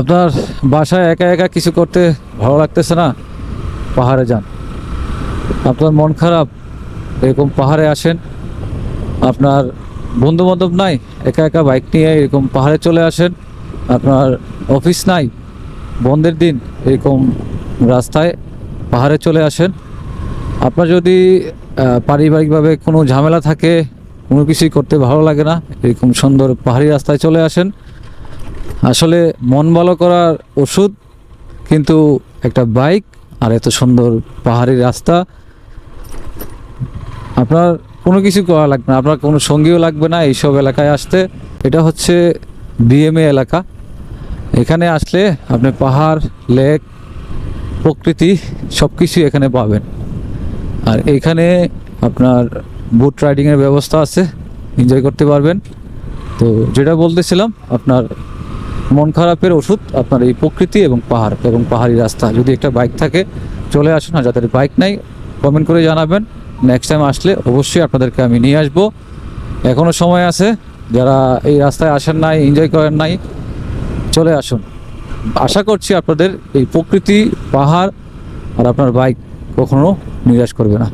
আপনার বাসায় একা একা কিছু করতে ভালো লাগতেছে না? পাহাড়ে যান। আপনার মন খারাপ, এরকম পাহাড়ে আসেন। আপনার বন্ধু বান্ধব নাই, একা একা বাইক নিয়ে এরকম পাহাড়ে চলে আসেন। আপনার অফিস নাই, বন্ধের দিন, এরকম রাস্তায় পাহাড়ে চলে আসেন। আপনার যদি পারিবারিকভাবে কোনো ঝামেলা থাকে, কোনো কিছুই করতে ভালো লাগে না, এরকম সুন্দর পাহাড়ি রাস্তায় চলে আসেন। আসলে মন ভালো করার ওষুধ, কিন্তু একটা বাইক আর এত সুন্দর পাহাড়ি রাস্তা, আপনার কোনো কিছু করা লাগবে না। আপনার কোনো সঙ্গীও লাগবে না এইসব এলাকায় আসতে। এটা হচ্ছে বিএমএ এলাকা। এখানে আসলে আপনি পাহাড়, লেক, প্রকৃতি সব কিছুই এখানে পাবেন। আর এখানে আপনার বুট রাইডিংয়ের ব্যবস্থা আছে, এনজয় করতে পারবেন। তো যেটা বলতেছিলাম, আপনার মন খারাপের ওষুধ, আপনার এই প্রকৃতি এবং পাহাড় এবং পাহাড়ি রাস্তা। যদি একটা বাইক থাকে, চলে আসুন। আর যাদের বাইক নাই কমেন্ট করে জানাবেন। নেক্সট টাইম আসলে অবশ্যই আপনাদেরকে আমি নিয়ে আসব। এখনও সময় আছে। যারা এই রাস্তায় আসেন নাই এনজয় করেন নাই, চলে আসুন। আশা করছি আপনাদের এই প্রকৃতি, পাহাড় আর আপনার বাইক কখনো নিরাশ করবে না।